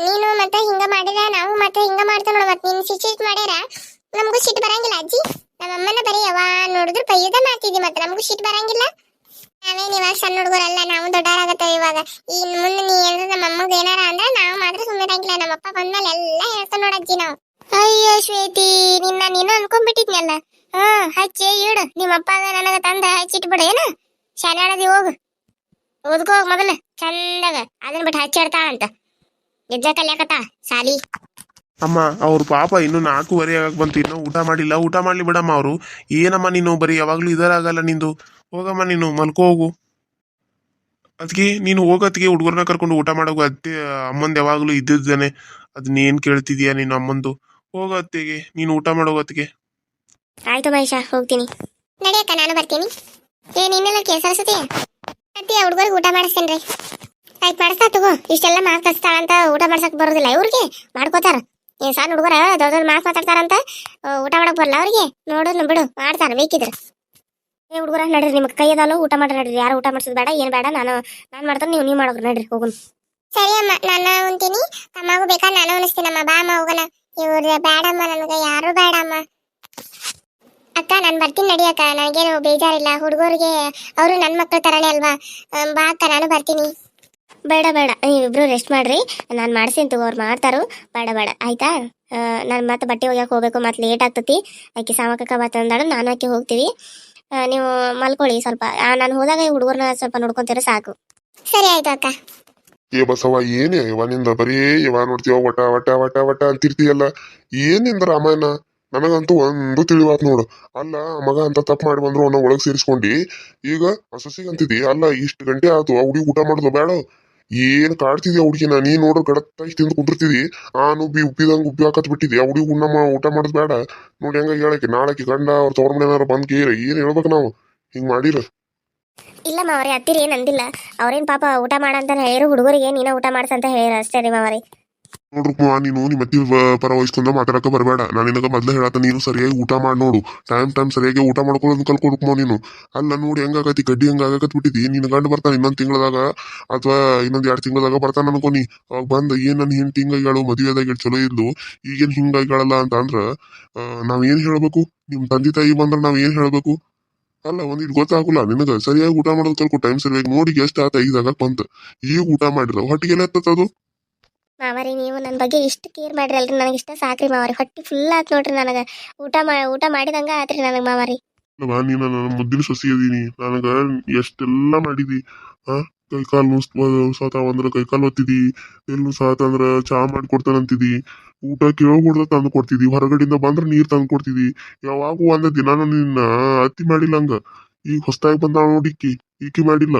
Speaker 1: ನೀನು ಮತ್ತೆ ಹಿಂಗ ಮಾಡಿದ ನಾವು ಮತ್ತೆ ಹಿಂಗ ಮಾಡ್ತೀನಿ ನೋಡು. ಮತ್ತೆ ನೀನು ಸಿಟ್ಟು ಮಾಡ್ಯಾರ ನಮಗೂ ಸಿಟ್ಟು ಬರಂಗಿಲ್ಲ ಅಜ್ಜಿ. ನಮ್ಮ ಅಮ್ಮನ ಬರೀ ಯಾವ ನೋಡಿದ್ರು ಬೈಯದ ಮಾಡ್ತಿದ್ದಿ ಮತ್ತೆ ನಮಗೂ ಸಿಟ್ಟು ಬರಂಗಿಲ್ಲ. ನಾವೇನ್ ಇವಾಗ ಸಣ್ಣ ಹುಡುಗರಲ್ಲ ನಾವು ದೊಡ್ಡವರಾಗತ್ತೇವೆ ಇವಾಗ. ಇನ್ ಮುಂದೆ ನೀ ಏನಾರ ನಮ್ಮ ಅಮ್ಮಗ್ ಏನಾರ ಅಂದ್ರೆ ನಾವು ಮಾತ್ರ ಸುಮ್ಮನಿರಂಗಿಲ್ಲ ನಮ್ಮ ಅಪ್ಪ ಬಂದ್ಮೇಲೆ ಎಲ್ಲ ಹೇಳ್ತಾ ನೋಡಜ್ಜಿ ನಾವು. ಅಯ್ಯೋ ಶ್ವೇತಿ, ನಿನ್ನ ನೀನು ಅನ್ಕೊಂಡ್ಬಿಟ್ಟಿದ್ನಲ್ಲ ಹಾ, ಹಚ್ಚಿ, ಇಡು. ನಿಮ್ಮ ಅಪ್ಪ ನನಗ ತಂದ ಹಚ್ಚಿಟ್ಬಿಡು ಏನ? ಶಾಲೆ ಹೋಗು. ಓದ್ಕೋ ಮೊದಲ. ಚಂದಾಗ. ಅದನ್ನ ಬಿಟ್ಟು ಹಚ್ಚಿಡ್ತಾಳಂತ ಎಜ್ಜ ಕಲ್ಯಾಕತ್ತ, ಸಾಲಿ?
Speaker 3: ಅಮ್ಮ, ಅವ್ರ ಪಾಪ ಇನ್ನು ನಾಲ್ಕೂವರೆ ಆಗಕ್ ಬಂತು. ಇನ್ನೂ ಊಟ ಮಾಡಿಲ್ಲ. ಊಟ ಮಾಡ್ಲಿ ಬಿಡಮ್ಮ ಅವರು. ಏನಮ್ಮ ನೀನು, ಬರೀ ಯಾವಾಗ್ಲೂ ಇದರಾಗಲ್ಲ ನಿಂದು? ಹೋಗಮ್ಮ ನೀನು ಮಲ್ಕೋ ಹೋಗು. ಅದಕ್ಕೆ ನೀನು ಹೋಗತ್ತಿಗೆ ಹುಡುಗರನ್ನ ಕರ್ಕೊಂಡು ಊಟ ಮಾಡೋಗು ಅತ್ತೆ, ಅಮ್ಮಂದು ಯಾವಾಗಲೂ ಇದ್ದಿದ್ದಾನೆ. ಅದನ್ನ ಏನು ಕೇಳ್ತಿದೀಯ ನಿನ್ನ ಅಮ್ಮಂದು? ಹೋಗತ್ತಿಗೆ ನೀನು ಊಟ ಮಾಡೋಗತ್ತಿಗೆ
Speaker 2: ಆಯ್ತು ಮಹೇಶ, ಹೋಗ್ತೀನಿ.
Speaker 1: ನಡೆಯಕ್ಕ ನಾನು ಬರ್ತೀನಿ. ಏ, ನಿನ್ನೆಲ್ಲ ಕೇಸರಿಸತಿ ಅತ್ತೆ ಹುಡುಗರಿಗೆ ಊಟ ಮಾಡಿಸ್ತೇನ್ರಿ ಆಯ್ತು, ಮಾಡಿಸ್ತಾ ತಗೋ. ಇಷ್ಟೆಲ್ಲ ಹಚ್ತಾಳ ಅಂತ ಊಟ ಮಾಡ್ಸಕ್ ಬರೋದಿಲ್ಲ. ಇವ್ರಿಗೆ ಮಾಡ್ಕೋತಾರ. ಏನ್ ಸಣ್ಣ ಹುಡುಗರ ದೊಡ್ಡ ದೊಡ್ಡ ಮಾತಾಡ್ತಾರಂತ ಊಟ ಮಾಡಕ್ ಬರಲ್ಲ ಅವ್ರಿಗೆ? ನೋಡು ಬಿಡು, ಮಾಡ್ತಾರ ಬೇಕಿದ್ರ.
Speaker 2: ಏ ಹುಡುಗರ ನಡ್ರಿ ನಿಮ್ಗೆ ಕೈ ಅದಲ್ಲ ಊಟ ಮಾಡ್ರಿ ನಡ್ರಿ. ಯಾರು ಊಟ ಮಾಡಿಸೋದು ಬೇಡ ಏನು ಬೇಡ. ನಾನು ನಾನು ಮಾಡ್ತಾನೆ ನೀವು ನೀವು ಮಾಡೋರು ನಡ್ರಿ ಹೋಗುನ್
Speaker 1: ಸರಿ ಅಮ್ಮ ನಾನು ಉಂತೀನಿ. ತಮ್ಮಗೂ ಬೇಕಾ ನಾನು ಉಣಿಸ್ತೀನಮ್ಮ. ಬಾ ಅಮ್ಮ ಹೋಗೋಣ. ಇವ್ರ ಬೇಡಮ್ಮ ನನಗೆ ಯಾರು ಬೇಡಮ್ಮ. ಅಕ್ಕ ನಾನು ಬರ್ತೀನಿ ನಡಿ ಅಕ್ಕ. ನನಗೇನು ಬೇಜಾರಿಲ್ಲ. ಹುಡುಗರಿಗೆ ಅವರು ನನ್ನ ಮಕ್ಕಳ ತರನೇ ಅಲ್ವಾ? ಬಾ ಅಕ್ಕ ನಾನು ಬರ್ತೀನಿ.
Speaker 2: ಬೇಡ ಬೇಡ. ನೀವಿಬ್ರು ರೆಸ್ಟ್ ಮಾಡ್ರಿ. ನಾನು ಮಾಡ್ಸೀನಿ ತಗೋ ಅವ್ರು ಮಾಡ್ತಾರು. ಬೇಡ ಬೇಡ. ಆಯ್ತಾ? ನಾನು ಮತ್ತೆ ಬಟ್ಟೆ ಒಗ್ಯಾಕ ಹೋಗ್ಬೇಕು. ಮತ್ತೆ ಲೇಟ್ ಆಗ್ತತಿ. ಆಕೆ ಸಾಮಕಕ್ಕ ಬರ್ತಂದಾಳು ನಾನು ಆಕೆ ಹೋಗ್ತೀವಿ. ನೀವು ಮಲ್ಕೊಳ್ಳಿ ಸ್ವಲ್ಪ. ನಾನು ಹೋದಾಗ ಈ ಹುಡುಗರನ್ನ ಸ್ವಲ್ಪ ನೋಡ್ಕೊಂತೀರ ಸಾಕು.
Speaker 1: ಸರಿ ಆಯ್ತು ಅಕ್ಕ.
Speaker 4: ಏ ಬಸವ, ಏನೇ ಯವ ನಿಂದ ಬರೀ ಯವ ನೋಡ್ತೀವ ವಟ ವಟ ವಟ ವಟ ಅಂತಿರ್ತೀಯಲ್ಲ. ಏನಿಂದ ರಾಮಾಯಣ? ನನಗಂತೂ ಒಂದು ತಿಳಿವಾತ್ ನೋಡು. ಅಲ್ಲ, ಮಗ ಅಂತ ತಪ್ಪು ಮಾಡಿ ಬಂದ್ರು ಅವನ ಒಳಗ್ ಸೇರಿಸ್ಕೊಂಡಿ. ಈಗ ಸೊಸಿಗೆ ಅಂತಿದಿ ಅಲ್ಲ, ಇಷ್ಟು ಗಂಟೆ ಆತು ಆ ಹುಡುಗಿ ಊಟ ಮಾಡುದು ಬೇಡ. ಏನ್ ಕಾಡ್ತಿದ್ಯ ಹುಡುಗಿನ? ನೀ ನೋಡ್ರ ಗಡತ್ತಾಗಿ ತಿಂದು ಕುಂದಿರ್ತಿದಿ. ಆ ಉಬ್ಬಿ ಉಪ್ಪಿದಂಗ ಉಬ್ಬಿ ಹಾಕತ್ ಬಿಟ್ಟಿದಿ ಆ ಹುಡುಗಿ ಉಣ್ಣಮ್ಮ, ಊಟ ಮಾಡೋದು ಬೇಡ. ನೋಡಿ ಹೆಂಗ ಹೇಳಕ್ಕೆ. ನಾಳೆ ಗಂಡ ಅವ್ರ ತವ್ರ ಮನೆಯವ್ರ ಬಂದ್ ಕೇರ. ಏನ್ ಹೇಳ್ಬೇಕು ನಾವು? ಹಿಂಗ್ ಮಾಡಿರ.
Speaker 2: ಇಲ್ಲ ಮಾವರಿ ಹತ್ತಿರ ನಂದಿಲ್ಲ ಅಂದಿಲ್ಲ ಅವ್ರೇನ್ ಪಾಪ ಊಟ ಮಾಡಂತ ಹೇಳಿರು. ಹುಡುಗರಿಗೆ ನೀನ ಊಟ ಮಾಡ್ಸಂತ ಹೇಳಿರ. ಅಷ್ಟೇ ರೀ ಮಾವರಿ.
Speaker 4: ನೋಡ್ರಪ್ಪ ನೀನು ನಿಮ್ಮ ಅತ್ತಿ ಪರ ವಹಿಸ್ಕೊಂಡ ಮಾತಾಡಕ ಬರಬೇಡ. ನಾನು ನಿನಗೆ ಮೊದ್ಲೇ ಹೇಳತ್ತ ನೀನು ಸರಿಯಾಗಿ ಊಟ ಮಾಡಿ ನೋಡು. ಟೈಮ್ ಟೈಮ್ ಸರಿಯಾಗಿ ಊಟ ಮಾಡ್ಕೊಳ್ಳೋದು ಕಲ್ಕೊಡ್ಕೊ ನೀನು. ಅಲ್ಲ ನೋಡಿ ಹೆಂಗಾಗತಿ ಗಡ್ಡಿ ಹೆಂಗಾಗತ್ ಬಿಟ್ಟಿದಿ. ನಿನ್ನ ಗಂಡ ಬರ್ತಾನೆ ಇನ್ನೊಂದು ತಿಂಗಳದಾಗ ಅಥವಾ ಇನ್ನೊಂದ್ ಎರಡ್ ತಿಂಗಳದಾಗ ಬರ್ತಾನ ಅನ್ಕೊನಿ. ಅವಾಗ ಬಂದು ಏನ್ ನನ್ನ ಹೆಂಡತಿ ತಿಂಗಳು ಮದುವೆದಾಗ ಚಲೋ ಇದ್ಲು ಈಗೇನ್ ಹಿಂಗಾಗಿಗಳಲ್ಲ ಅಂತ ಅಂದ್ರ ಆ, ನಾವ್ ಏನ್ ಹೇಳ್ಬೇಕು? ನಿಮ್ ತಂದೆ ತಾಯಿ ಬಂದ್ರ ನಾವ್ ಏನ್ ಹೇಳಬೇಕು? ಅಲ್ಲ ಒಂದಿಟ್ ಗೊತ್ತಾಗಲ್ಲ ನಿನಗ ಸರಿಯಾಗಿ ಊಟ ಮಾಡೋದು ಕಲ್ಕೊ ಟೈಮ್ ಸರಿಯಾಗಿ ನೋಡಿ ಎಷ್ಟು ಆತ ಐದಾಗ ಬಂತ. ಈಗ ಊಟ ಮಾಡಿರ ಹೊಟ್ಟಿಗೆಲ್ಲ ಎತ್ತದ
Speaker 2: ಮಾವರಿ, ನೀವು ನನ್ನ ಬಗ್ಗೆ ಇಷ್ಟು ಕೇರ್ ಮಾಡ್ರಿ ಅಲ್ರಿ. ನನಗೆ ಇಷ್ಟ ಸಾಕ್ರಿ ಮಾವರಿ. ಹೊಟ್ಟಿ ಫುಲ್ ಆತ್ ನೋಡ್ರಿ ನನಗೆ. ಊಟ ಊಟ ಮಾಡಿದಂಗ ಆತ್ರಿ ನನಗೆ ಮಾವರಿ.
Speaker 4: ನೀನು ನನ್ನ ಮುದ್ದಿನ ಸೊಸಿ ಅದೀನಿ. ನನಗ ಎಷ್ಟೆಲ್ಲ ಮಾಡಿದಿ, ಆ? ಕೈಕಾಲು ನುಸ್ ಸಾತಾವ ಅಂದ್ರ ಕೈಕಾಲು ಒತ್ತಿದಿ ಎಲ್ಲಿ ಸಾತ ಚಾ ಮಾಡಿ ಕೊಡ್ತಾನಂತಿದಿ ಊಟ ಕೇಳ್ಕೊಡ್ದ ತಂದು ಕೊಡ್ತಿದಿ, ಹೊರಗಡೆಯಿಂದ ಬಂದ್ರ ನೀರು ತಂದು ಕೊಡ್ತಿದಿ, ಯಾವಾಗೂ ಒಂದ ದಿನ ನಿನ್ನ ಅತ್ತಿ ಮಾಡಿಲ್ಲ ಹಂಗ. ಈಗ ಹೊಸ್ದಾಗಿ ಬಂದಾಳ ನೋಡಿಕ್ಕಿ ಈಕಿ ಮಾಡಿಲ್ಲ.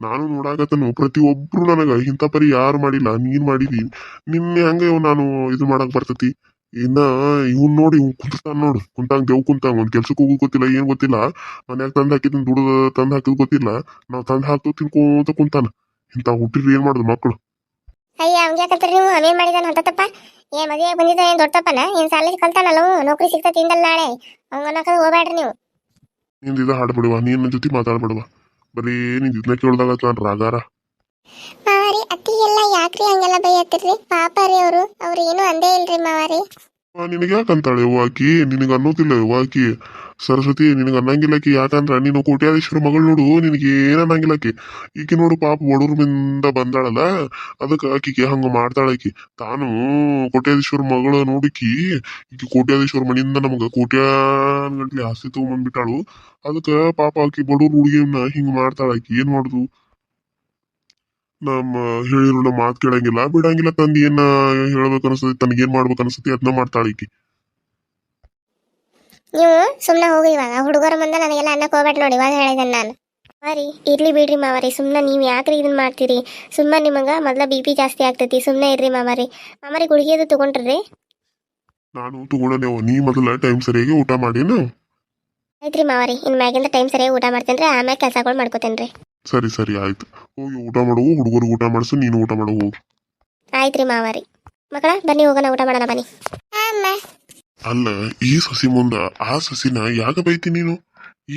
Speaker 4: ನಾನು ನೋಡಾಕತ್ತನು ಪ್ರತಿಯೊಬ್ರು ನನಗ ಇಂಥ ಪರಿ ಯಾರು ಮಾಡಿಲ್ಲ ನೀನ್ ಮಾಡಿದಿ. ನಿನ್ನೆ ಹಂಗೆ ಇವ್ ನಾನು ಇದು ಮಾಡಕ್ ಬರ್ತತಿ. ಇನ್ನ ಇವ್ನ್ ನೋಡಿ ಇವ್ ಕುಂತಾನ ನೋಡು. ಕುಂತಾಂಗ್ ದೇವ್ ಕುಂತಾಂಗ್ ಒಂದ್ ಕೆಲ್ಸಕ್ಕೆ ಹೋಗು ಗೊತ್ತಿಲ್ಲ ಏನ್ ಗೊತ್ತಿಲ್ಲ. ಮನ್ಯಾಗ ತಂದ್ ಹಾಕಿದ್ ದುಡ್ದು ತಂದ್ ಹಾಕಿದ್ ಗೊತ್ತಿಲ್ಲ. ನಾವ್ ತಂದ್ ಹಾಕ್ತು ತಿನ್ಕೋತ ಕುಂತಾನ. ಇಂತ ಹುಟ್ಟಿರಿ ಏನ್ ಮಾಡುದು ಮಕ್ಕಳು
Speaker 2: ಅಯ್ಯ ಹಂಗೆ ಯಾಕಂತೀರಿ ನೀವು? ಅವೇನ್ ಮಾಡಿದಾನ ಅಂತಪ್ಪ ಏ ಮದುವೆ ಬಂದಿದ್ದ ಏನ್ ದೊಡ್ಡಪ್ಪನ? ಏನ್ ಸಾಲಿ ಕಲ್ತಾನಲ್ಲ ನೌಕರಿ ಸಿಗ್ತತಿ ಇಂದಲ್ಲ ನಾಳೆ. ಹಂಗನ್ನಕದು ಹೋಗ್ಬೇಡ್ರಿ ನೀವು.
Speaker 4: ನಿಂದ ಇದ ಹಾಡ್ಬಿಡುವ ನನ್ ಜೊತೆ ಮಾತಾಡ್ಬಿಡುವ. ಬರೀ ನಿನ್ ಇದನ್ನ ಕೇಳ್ದಾಗ ರಾಗಾರ. ರಾಗಾರ
Speaker 1: ಮಾವಾರಿ ಅತ್ತಿಗೆಲ್ಲ ಯಾಕ್ರಿ ಹಂಗೆಲ್ಲ ಬೈಯತ್ತಿರ್ರಿ ಪಾಪ ರೀ ಅವರು. ಅವ್ರು ಏನು ಅಂದೇ ಇಲ್ರಿ ಮಾವಾರಿ
Speaker 4: ನಿನಗೆ ಯಾಕಂತಾಳೆ ಯುವಾಕಿ ಆಕಿ ನಿನಗ ಅನ್ನೋದಿಲ್ಲ ಯವ್ವ ಆಕಿ ಸರಸ್ವತಿ, ನಿನಗ ಅನ್ನಂಗಿಲ್ಲ ಆಕಿ ಯಾಕಂದ್ರ ನೀನು ಕೋಟ್ಯಾಧೀಶ್ವರ ಮಗಳು ನೋಡು, ನಿನಗೆ ಏನ್ ಅನ್ನಂಗಿಲ್ಲ ಆಕಿ ಈಕಿ ನೋಡು ಪಾಪ ಬಡವ್ರಮಿಂದ ಬಂದಾಳಲ್ಲ, ಅದಕ್ಕ ಆಕಿಗೆ ಹಂಗ ಮಾಡ್ತಾಳ ಆಕಿ ತಾನು ಕೋಟ್ಯಾಧೀಶ್ವರ ಮಗಳ ನೋಡಿಕಿ, ಈಕಿ ಕೋಟ್ಯಾಧೀಶ್ವರ ಮನೆಯಿಂದ ನಮಗ ಕೋಟ್ಯಾನ್ ಆಸ್ತಿ ತಗೊಂಬಂದ್ಬಿಟ್ಟಾಳು. ಅದಕ್ಕ ಪಾಪ ಆಕಿ ಬಡವ್ರ ಹುಡುಗಿಯನ್ನ ಹಿಂಗ ಮಾಡ್ತಾಳ ಆಕಿ ಏನ್ ಮಾಡುದು? ನಮ್ಮ ಹೇಳಿರೋ ಮಾತು ಕೇಳಂಗಿಲ್ಲ, ಬಿಡಂಗಿಲ್ಲ ತಂದು. ಏನ ಹೇಳ್ಬೇಕು ಅನ್ಸತಿ ತನಗೇನ್ ಮಾಡ್ಬೇಕು ಅನ್ಸತಿ ಅದನ್ನ ಮಾಡ್ತಾಳ ಈಕಿ
Speaker 2: ನೀವು ಸುಮ್ಮನೆ ಹೋಗಿ ಇವಾಗ. ಹುಡುಗರ ಮುಂದೆ ನನಗೆಲ್ಲ ಅನ್ನಕ್ಕೆ ಹೋಗ್ಬೇಡ ನೋಡಿ ಇವಾಗ ಹೇಳಿದೆ ನಾನು. ಮಾರಿ ಇರ್ಲಿ ಬಿಡ್ರಿ ಮಾವರಿ ಸುಮ್ಮನೆ ನೀವು ಯಾಕ್ರಿ ಇದನ್ನ ಮಾಡ್ತೀರಿ? ಸುಮ್ಮನೆ ನಿಮಗೆ ಮೊದಲ ಬಿ ಪಿ ಜಾಸ್ತಿ ಆಗ್ತೈತಿ ಸುಮ್ಮನೆ ಇರ್ರಿ ಮಾಮಾರಿ ಗುಳಿಗೆ ಅದು ತಗೊಂಡ್ರಿ
Speaker 4: ನಾನು ತಗೊಳ್ಳನೇವ ನೀ ಮೊದಲ ಟೈಮ್ ಸರಿಯಾಗಿ ಊಟ ಮಾಡೇನು?
Speaker 2: ಆಯ್ತ್ರಿ ಮಾವರಿ ಇನ್ ಮ್ಯಾಗಿಂದ ಟೈಮ್ ಸರಿಯಾಗಿ ಊಟ ಮಾಡ್ತೇನೆ ರೀ ಆಮ್ಯಾಗ ಕೆಲಸಗಳು ಮಾಡ್ಕೋತೇನೆ ರೀ
Speaker 4: ಸರಿ ಸರಿ ಆಯ್ತು. ಹೋಗಿ ಊಟ ಮಾಡುವು ಹುಡುಗರು ಊಟ ಮಾಡಿಸು ನೀನು ಊಟ ಮಾಡು ಹೋಗು.
Speaker 2: ಆಯ್ತ್ರಿ ಮಾವಾರಿ. ಮಕ್ಕಳ ಬನ್ನಿ ಹೋಗೋಣ ಊಟ ಮಾಡೋಣ ಬನ್ನಿ.
Speaker 1: ಅಮ್ಮ
Speaker 4: ಅಲ್ಲ, ಈ ಸಸಿ ಮುಂದ, ಆ ಸಸಿನ ಯಾಕ ಬೈತಿ ನೀನು?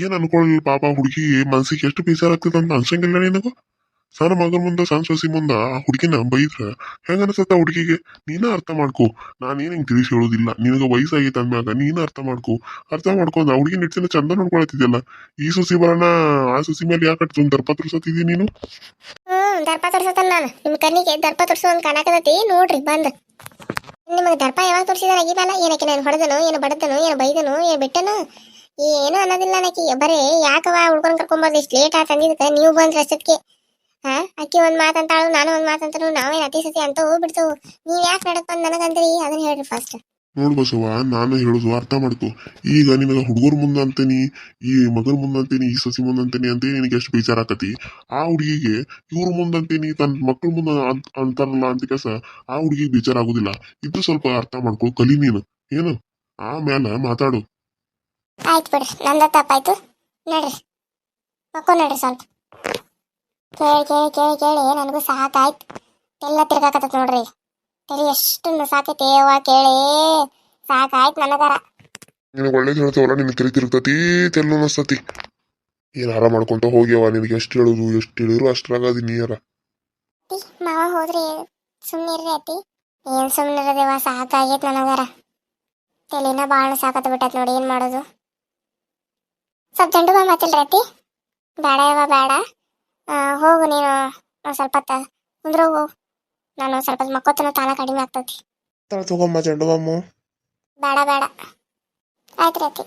Speaker 4: ಏನ್ ಅನ್ಕೊಳ್ಳಿ ಪಾಪ ಹುಡುಗಿ, ಮನ್ಸಿಗೆ ಎಷ್ಟು ಬೇಜಾರಾಗ್ತದ ಅಂತ ಅನ್ಸಂಗಿಲ್ಲ ನಿನಗೂ? ಸಣ್ಣ ಮಗನ ಮುಂದ, ಸಣ್ಣ ಸಸಿ ಮುಂದ ಆ ಹುಡುಗಿನ ಬೈದ್ರ ಹೆಂಗ ಅನ್ಸತ್ತ ಹುಡುಗಿಗೆ? ನೀನ ಅರ್ಥ ಮಾಡ್ಕೋ. ನಾನೇನ್ ಹಿಂಗ್ ತಿಳಿಸಿ ಹೇಳೋದಿಲ್ಲ. ನಿನಗ ವಯಸ್ಸಾಗೈತೆ ಅಂದ್ಮ್ಯಾಗ ನೀನ ಅರ್ಥ ಮಾಡ್ಕೊ. ಅರ್ಥ ಮಾಡ್ಕೊಂಡ್ ಹುಡುಗಿ ನಿಟ್ಟಿನ ಚಂದ ನೋಡ್ಕೊಳತಿದ್ಯಲ್ಲ ಈ ಸಸಿ ಬರೋಣ ಆ ಸಸಿ ಮೇಲೆ ಯಾಕೆ ದರ್ಪ ತುರ್ಸತ್ತಿದಿ ನೀನು?
Speaker 2: ದರ್ಪ ನಾನು. ನಿಮ್ಮ ಕಣ್ಣಿಗೆ ದರ್ಪ ತೋರ್ಸೋ ಒಂದು ಕಾಣಕತೈತಿ ನೋಡ್ರಿ, ಬಂದು. ನಿಮಗೆ ದರ್ಪ ಯಾವಾಗ ತೋರಿಸಿದಾರ ಆಗಿದಲ್ಲ ಏನಕ್ಕೆ ನಾನು ಹೊಡೆದನು? ಏನು ಬಡದನು ಏನು ಬೈದನು? ಏನು ಬಿಟ್ಟನು? ಏನು ಅನ್ನೋದಿಲ್ಲ ನನಗೆ ಬರೀ ಯಾಕವ ಹುಡ್ಕೊಂಡು ಕರ್ಕೊಂಬರ್ದು? ಇಷ್ಟು ಲೇಟ್ ಆತ ಅಂದಿದ್ದಕ್ಕೆ ನೀವು ಬಂದ್ರೆ ಅಷ್ಟಕ್ಕೆ ಹಾ ಅಕ್ಕಿ ಒಂದು ಮಾತಂತಾಳು ನಾನು ಒಂದು ಮಾತಂತನು ನಾವೇನು ಅತಿ ಸತಿ ಅಂತವು ಬಿಡ್ತವು. ನೀವು ಯಾಕೆ ನಡಕ್ ಬಂದು ನನಗಂದ್ರಿ? ಅದನ್ನ ಹೇಳ್ರಿ ಫಸ್ಟ್
Speaker 4: ನೋಡ್ ಬಸವ ನಾನು ಹೇಳುದು ಅರ್ಥ ಮಾಡ್ಕೊ. ಈಗ ನಿನಗ ಹುಡುಗರ ಮುಂದೆ ಅಂತೀನಿ ಈ ಮಗನ ಮುಂದೆ ಅಂತೀನಿ ಈ ಸಸಿ ಮುಂದೆ ಅಂತೀನಿ ಅಂತ ನಿನಗೆ ಎಷ್ಟು ಬೇಜಾರಾಕತಿ? ಆ ಹುಡುಗಿಗೆ ಇವ್ರ ಮುಂದೆ ಅಂತೀನಿ ತನ್ನ ಮಕ್ಕಳ ಮುಂದೆ ಅಂತ್- ಅಂತಾರಲ್ಲ ಅಂತ ಕೆಲಸ ಆ ಹುಡುಗಿಗೆ ಬೇಜಾರಾಗುದಿಲ್ಲ. ಇದು ಸ್ವಲ್ಪ ಅರ್ಥ ಮಾಡ್ಕೊ ಕಲಿ ನೀನು. ಏನು? ಆಮೇಲೆ ಮಾತಾಡು.
Speaker 2: ಆಯ್ತು ಬಿಡ್ರಿ, ನಂದ ತಪ್ಪಾಯ್ತು. ನೋಡ್ರಿ. ಮಕ್ಕೋ ನೋಡ್ರಿ ಸ್ವಲ್ಪ. ಕೇಳಿ ಕೇಳಿ ಕೇಳಿ ಕೇಳಿ ನನಗೂ ಸಾಕಾಯ್ತು. ಎಲ್ಲ ತಿರ್ಗಾಕತ್ತ ನೋಡ್ರಿ ತಲೆ ಎಷ್ಟು ಸಾಕೈತಿ ಯವ್ವ ಕೇಳಿ. ಸಾಕಾಯ್ತು ನನಗರ.
Speaker 4: ನಿನಗೆ ಒಳ್ಳೇದು ಹೇಳ್ತೇವಲ್ಲ ನಿನ್ ತಿರುಗಿ ತಿರುಗ್ತತಿ ತೆಲ್ಲು ಅನಸ್ತತಿ ಏನಾರ ಮಾಡ್ಕೊಂತ ಹೋಗ್ಯವ ನಿನಗೆ ಎಷ್ಟು ಹೇಳುದು ಎಷ್ಟು ಹೇಳಿದ್ರು ಅಷ್ಟ್ರಾಗದಿ ನೀರ
Speaker 2: ಅತ್ತಿ ಮಾವ ಹೋದ್ರಿ ಸುಮ್ಮನೆ ಇರ್ರಿ ಏನ್ ಏನು ಸುಮ್ಮನೆ ಇರೋದೇವ ಸಾಕಾಗಿತ್ ನನಗಾರ. ತಲೆನ ಭಾಳ ಸಾಕತ್ ಬಿಟ್ಟತ್ ನೋಡಿ ಏನು ಮಾಡೋದು. ಸ್ವಲ್ಪ ಜಂಡು ಬಾ ಮಾತಿಲ್ರಿ ಅತಿ ಬೇಡ ಯವ್ವ ಬೇಡ ಆ, ಹೋಗು ನೀನು ಒಂದ್ ಸ್ವಲ್ಪ ಹೊತ್ತ. ಹೋಗು ನಾನು ಸ್ವಲ್ಪ ಮಕ್ಕೋತನ ತಾನ ಕಡಿಮೆ ಆಗ್ತೈತಿ.
Speaker 3: ತಗೊಂಬ ಚೆಂಡು ಬಾಮು
Speaker 2: ಬೇಡ ಬೇಡ. ಆಯ್ತು ರೀ